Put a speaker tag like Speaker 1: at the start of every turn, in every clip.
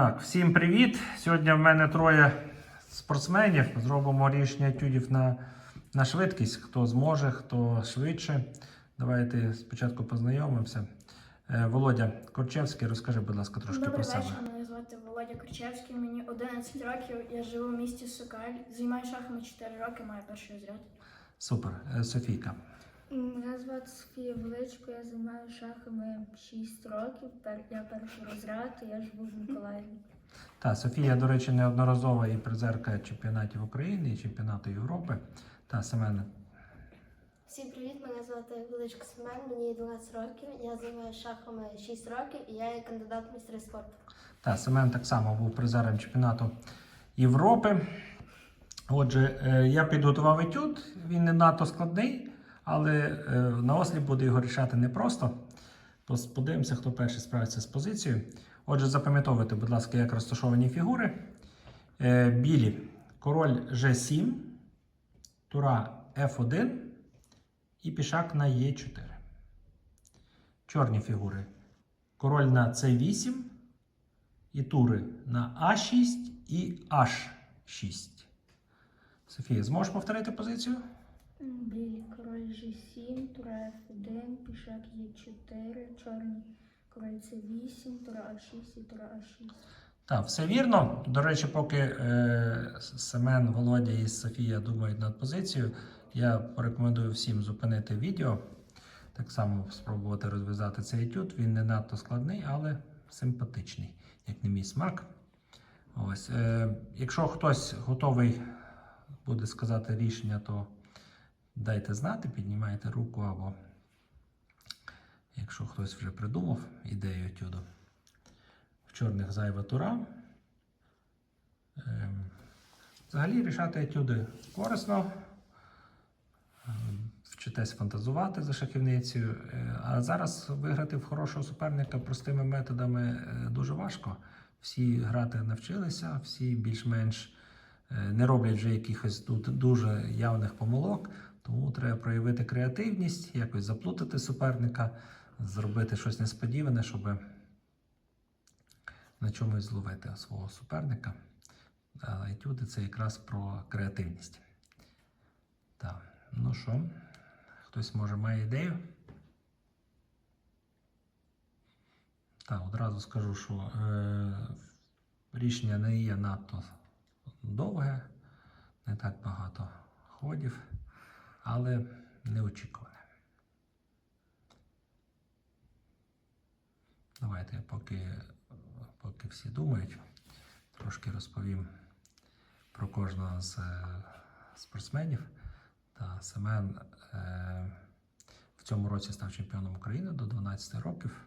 Speaker 1: Так, всім привіт! Сьогодні в мене троє спортсменів. Зробимо рішення етюдів на, на швидкість. Хто зможе, хто швидше. Давайте спочатку познайомимося. Е, Володя Корчевський, розкажи, будь ласка, трошки
Speaker 2: Добрий
Speaker 1: про себе.
Speaker 2: вечір, мене звати Володя Корчевський, мені 11 років, я живу в місті Сокаль, займаю шахами 4 роки, маю перший розряд.
Speaker 1: Супер. Е, Софійка.
Speaker 3: Мене звати Софія Величко, я займаюся шахами 6 років. Я перший розряд, і я живу в Миколаєві.
Speaker 1: Та, Софія, до речі, неодноразова і призерка чемпіонатів України і чемпіонату Європи. Та Семен.
Speaker 4: Всім привіт, мене звати Величко Семен, мені 12 років. Я займаюся шахами 6 років і я є кандидат в майстри спорту.
Speaker 1: Та, Семен так само був призером чемпіонату Європи. Отже, е, я підготував етюд, він не надто складний, але е, на осліп буде його рішати непросто. Подивимося, хто перший справиться з позицією. Отже, запам'ятовуйте, будь ласка, як розташовані фігури. Е, Білі король G7, тура F1 і пішак на Е4. Чорні фігури. Король на C8 і тури на А6 і H6. Софія, зможеш повторити позицію?
Speaker 3: Білий король G7, тура F1, пішак Е4, чорний король С8, тура А6 і тура А6.
Speaker 1: Так, все вірно. До речі, поки е, Семен, Володя і Софія думають над позицією, я порекомендую всім зупинити відео. Так само спробувати розв'язати цей етюд. Він не надто складний, але симпатичний, як на мій смак. Ось, е, якщо хтось готовий буде сказати рішення, то дайте знати, піднімайте руку або якщо хтось вже придумав ідею етюду. В чорних зайва тура. Ем, Взагалі рішати етюди корисно. Вчитесь фантазувати за шахівницею. Е, А зараз виграти в хорошого суперника простими методами е, дуже важко. Всі грати навчилися, всі більш-менш е, не роблять вже якихось тут дуже явних помилок. Тому треба проявити креативність, якось заплутати суперника, зробити щось несподіване, щоб на чомусь зловити свого суперника. А етюди це якраз про креативність. Так, ну що, хтось може має ідею? Так, одразу скажу, що е, рішення не є надто довге, не так багато ходів, але неочікуване. Давайте поки, поки всі думають, трошки розповім про кожного з спортсменів. Та Семен е, в цьому році став чемпіоном України до 12 років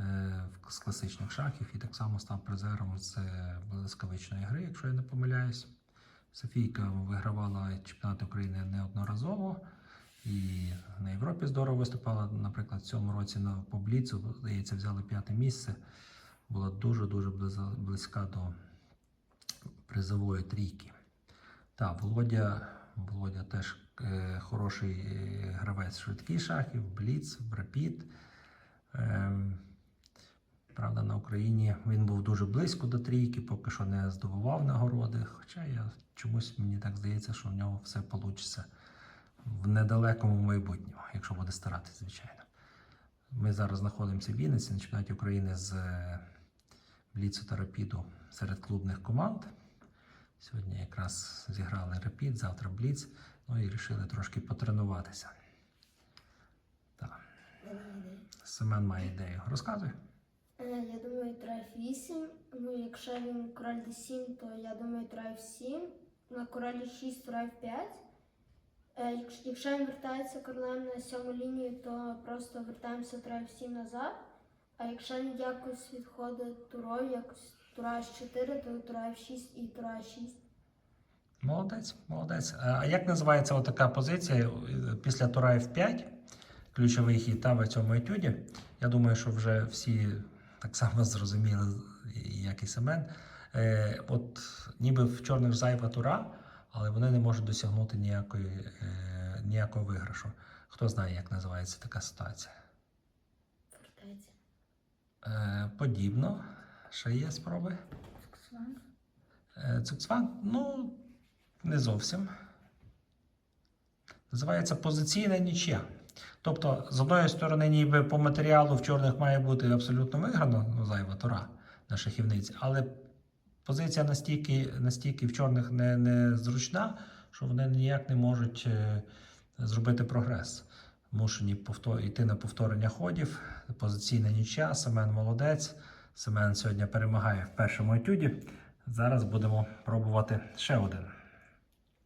Speaker 1: е, з класичних шахів і так само став призером з е, блискавичної гри, якщо я не помиляюсь. Софійка вигравала чемпіонат України неодноразово. І на Європі здорово виступала. Наприклад, в цьому році на Побліцу, здається, взяли п'яте місце. Була дуже-дуже близька до призової трійки. Так, Володя, Володя теж е, хороший е, гравець швидких шахів, Бліц, Брапіт. Ем, правда, на Україні він був дуже близько до трійки, поки що не здобував нагороди. Хоча я чомусь мені так здається, що в нього все вийде в недалекому майбутньому, якщо буде старатися, звичайно. Ми зараз знаходимося в Вінниці на чемпіонаті України з е, Бліцу та Рапіду серед клубних команд. Сьогодні якраз зіграли Рапід, завтра Бліц. Ну і вирішили трошки потренуватися. Так. Семен має ідею. Розказуй.
Speaker 4: Е, тура F8. Ну, якщо він король D7, то я думаю, тура F7. На королі 6 тура F5. Е, якщо- він вертається королем на сьому лінію, то просто вертаємося тура F7 назад. А якщо він якось відходить турою, якось тура H4, то тура F6 і тура H6.
Speaker 1: Молодець, молодець. А як називається така позиція е, після тура F5, ключовий хід там в цьому етюді? Я думаю, що вже всі так само зрозуміли, як і Семен. Е, от ніби в чорних зайва тура, але вони не можуть досягнути ніякої, е, ніякого виграшу. Хто знає, як називається така ситуація?
Speaker 4: Фортеця.
Speaker 1: Е, подібно. Ще є спроби?
Speaker 3: Цуксван.
Speaker 1: Е, Цукцван, ну, не зовсім. Називається позиційна нічия. Тобто, з одної сторони, ніби по матеріалу в чорних має бути абсолютно виграно, ну, зайва тора на шахівниці, але позиція настільки, настільки в чорних не, не зручна, що вони ніяк не можуть е, зробити прогрес. Мушені повтор... йти на повторення ходів, позиційна нічия, Семен молодець. Семен сьогодні перемагає в першому етюді. Зараз будемо пробувати ще один.